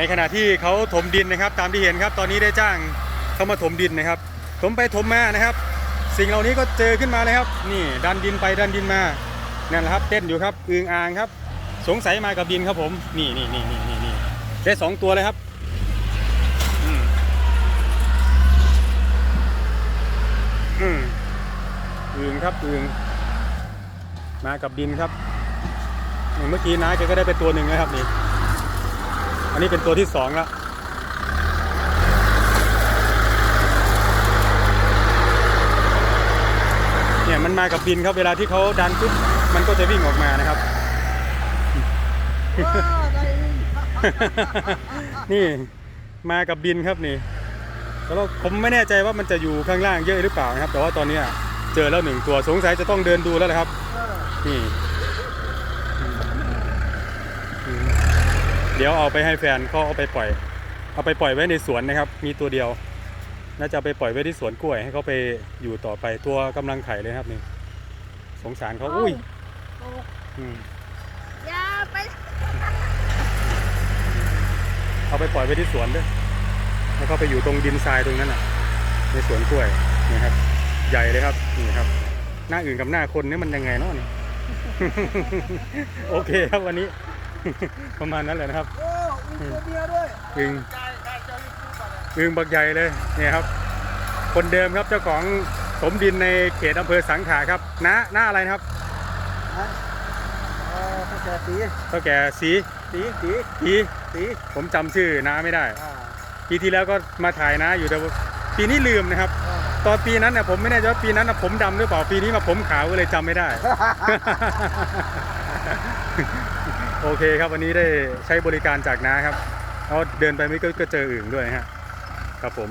ในขณะที่เขาถมดินนะครับ ตามที่เห็นครับ ตอนนี้ได้จ้างเขามาถมดินนะครับ ถมไปถมมานะครับ สิ่งเหล่านี้ก็เจอขึ้นมาเลยครับ นี่ดันดินไปดันดินมานั่นแหละครับเต้นอยู่ครับอึงอ่างครับ สงสัยมากับดินครับผม นี่นี่นี่นี่นี่นี่ได้สองตัวเลยครับอืมอืมอึงครับอึงมากับดินครับเมื่อกี้น้าแกก็ได้ไปตัวหนึ่งนะครับนี่ นนี้เป็นตัวที่สองแล้วเนี่ยมันมากับดินครับเวลาที่เขาดันปุ๊บมันก็จะวิ่งออกมานะครับ นี่มากับดินครับนี่แล้วผมไม่แน่ใจว่ามันจะอยู่ข้างล่างเยอะหรือเปล่านะครับ แต่ว่าตอนเนี้ยเจอแล้วหนึ่งตัวสงสัยจะต้องเดินดูแล้วแหละครับนี่อืมอืม เดี๋ยวเอาไปให้แฟนเขาเอาไปปล่อย เอาไปปล่อยไว้ในสวนนะครับ มีตัวเดียว น่าจะเอาไปปล่อยไว้ที่สวนกล้วยให้เขาไปอยู่ต่อไปตัวกำลังไข่เลยครับนี่สงสารเขาอุ้ยอืมอย่าไปเอาไปปล่อยไว้ที่สวนด้วยแล้วก็ไปอยู่ตรงดินทรายตรงนั้นน่ะ ในสวนกล้วยนี่ครับ ใหญ่เลยครับนี่ครับ หน้าอื่นกับหน้าคนนี่มันยังไงเนาะนี่โอเคครับวันนี้ ประมาณนั้นแหละนะครับโอ้มีตัวเมียด้วยอึงกายกายเจ้าลิฟูก่อนนะอึงบักใหญ่เลยเนี่ยครับ คนเดิมครับเจ้าของสมดินในเขตอำเภอสังขลาครับน้าหน้าอะไรนะครับฮะเออตั้งแต่สีเท่าแก่สีสีสีสีสีผมจำชื่อน้าไม่ได้อ่าปีที่แล้วก็มาถ่ายน้าอยู่แต่ว่าปีนี้ลืมนะครับอ่าตอนปีนั้นเนี่ยผมไม่แน่ใจว่าปีนั้นน่ะผมดำหรือเปล่าปีนี้มาผมขาวก็เลยจำไม่ได้ โอเคครับวันนี้ได้ใช้บริการจากน้าครับเขาเดินไปไม่ก็ก็เจออื่นด้วยฮะครับผม